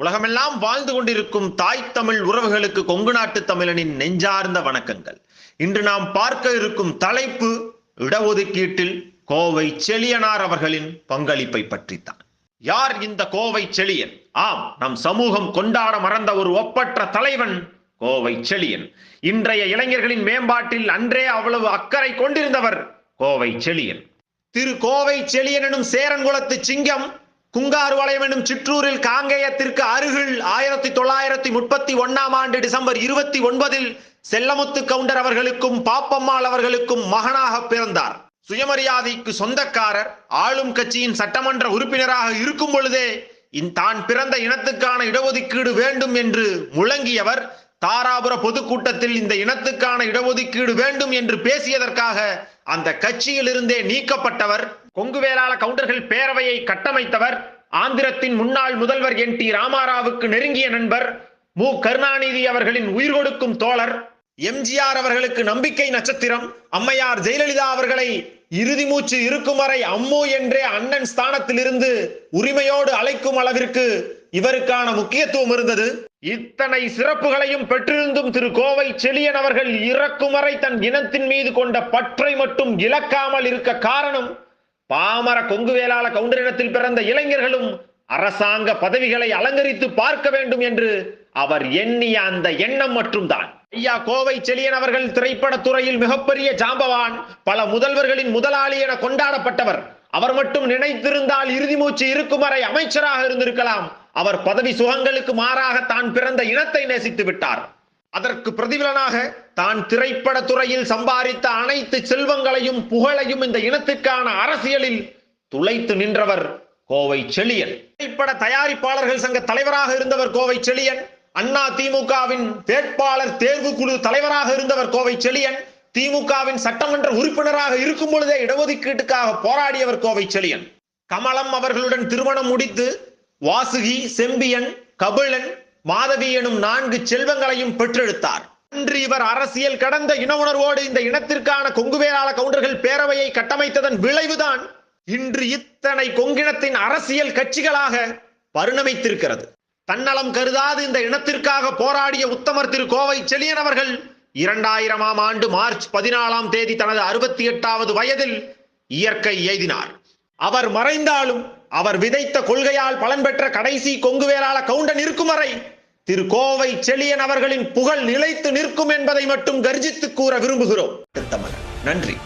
உலகமெல்லாம் வாழ்ந்து கொண்டிருக்கும் தாய் தமிழ் உறவுகளுக்கு கொங்கு நாட்டு தமிழனின் நெஞ்சார்ந்த வணக்கங்கள். இன்று நாம் பார்க்க இருக்கும் தலைப்பு இடஒதுக்கீட்டில் கோவை செழியனார் அவர்களின் பங்களிப்பை பற்றித்தான். யார் இந்த கோவை செழியன்? ஆம் நம் சமூகம் கொண்டாட மறந்த ஒரு ஒப்பற்ற தலைவன் கோவை செழியன். இன்றைய இளைஞர்களின் மேம்பாட்டில் அன்றே அவ்வளவு அக்கறை கொண்டிருந்தவர் கோவை செழியன். திரு கோவை செழியன் எனும் சேரன்குளத்து சிங்கம் குங்காறு வளையம் எனும் சிற்றூரில் காங்கேயத்திற்கு அருகில் ஆயிரத்தி தொள்ளாயிரத்தி முப்பத்தி ஒன்னாம் ஆண்டு டிசம்பர் இருபத்தி ஒன்பதில் செல்லமுத்து கவுண்டர் அவர்களுக்கும் பாப்பம்மாள் அவர்களுக்கும் மகனாக பிறந்தார். சுயமரியாதைக்கு சொந்தக்காரர் ஆளும் கட்சியின் சட்டமன்ற உறுப்பினராக இருக்கும் பொழுதே தான் பிறந்த இனத்துக்கான இடஒதுக்கீடு வேண்டும் என்று முழங்கியவர் தாராபுர பொதுக்கூட்டத்தில் இந்த இனத்துக்கான இடஒதுக்கீடு வேண்டும் என்று பேசியதற்காக அந்த கட்சியிலிருந்தே நீக்கப்பட்டவர் கொங்கு வேளாள கவுண்டர்கள் பேரவையை கட்டமைத்தவர் ஆந்திரத்தின் முன்னாள் முதல்வர் என் டி ராமாராவுக்கு நெருங்கிய நண்பர் மு. கருணாநிதி அவர்களின் உயிர் கொடுக்கும் தோழர் எம்ஜிஆர் அவர்களுக்கு நம்பிக்கை நட்சத்திரம் அம்மையார் ஜெயலலிதா அவர்களை இறுதி மூச்சு இருக்கும் வரை அம்மு என்றே அண்ணன் ஸ்தானத்திலிருந்து உரிமையோடு அழைக்கும் அளவிற்கு இவருக்கான முக்கியத்துவம் இருந்தது. இத்தனை சிறப்புகளையும் பெற்றிருந்தும் திரு கோவை செழியன் அவர்கள் இறக்கும் வரை தன் இனத்தின் மீது கொண்ட பற்றை மட்டும் இழக்காமல் இருக்க காரணம் பாமர கொங்கு வேளாள கவுண்டரிடத்தில் பிறந்த இளைஞர்களும் அரசாங்க பதவிகளை அலங்கரித்து பார்க்க வேண்டும் என்று அவர் எண்ணிய அந்த எண்ணம் மட்டும்தான். ஐயா கோவை செழியன் அவர்கள் திரைப்பட துறையில் மிகப்பெரிய ஜாம்பவான் பல முதல்வர்களின் முதலாளி என கொண்டாடப்பட்டவர். அவர் மட்டும் நினைத்திருந்தால் இறுதி மூச்சு இருக்கும் வரை அமைச்சராக இருந்திருக்கலாம். அவர் பதவி சுகங்களுக்கு மாறாக தான் பிறந்த இனத்தை நேசித்து விட்டார். அதற்கு பிரதிபலனாக தான் திரைப்பட துறையில் சம்பாதித்த அனைத்து செல்வங்களையும் புகழையும் இந்த இனத்துக்கான அரசியலில் துளைத்து நின்றவர் கோவை செழியன். திரைப்பட தயாரிப்பாளர்கள் சங்க தலைவராக இருந்தவர் கோவை செழியன். அண்ணா திமுகவின் வேட்பாளர் தேர்வு குழு தலைவராக இருந்தவர் கோவை செழியன். திமுகவின் சட்டமன்ற உறுப்பினராக இருக்கும் பொழுதே இடஒதுக்கீட்டுக்காக போராடியவர் கோவை செழியன். கமலம் அவர்களுடன் திருமணம் முடித்து வாசுகி செம்பியன் கபிலன் மாதவி எனும் நான்கு செல்வங்களையும் பெற்றெடுத்தார். அன்று இவர் அரசியல் கடந்த இன உணர்வோடு இந்த இனத்திற்கான கொங்குவேளாள கவுண்டர்கள் பேரவையை கட்டமைத்ததன் விளைவுதான் இன்று இத்தனை கொங்கினத்தின் அரசியல் கட்சிகளாக பரிணமித்திருக்கிறது. தன்னலம் கருதாது இந்த இனத்திற்காக போராடிய உத்தமர் திரு கோவை செழியன் அவர்கள் இரண்டாயிரமாம் ஆண்டு மார்ச் பதினாலாம் தேதி தனது அறுபத்தி எட்டாவது வயதில் இயற்கை எய்தினார். அவர் மறைந்தாலும் அவர் விதைத்த கொள்கையால் பலன் பெற்ற கடைசி கொங்கு வேளாள கவுண்டன் இருக்கும் வரை திரு கோவை செழியன் அவர்களின் புகழ் நிலைத்து நிற்கும் என்பதை மட்டும் கர்ஜித்து கூற விரும்புகிறோம். நன்றி.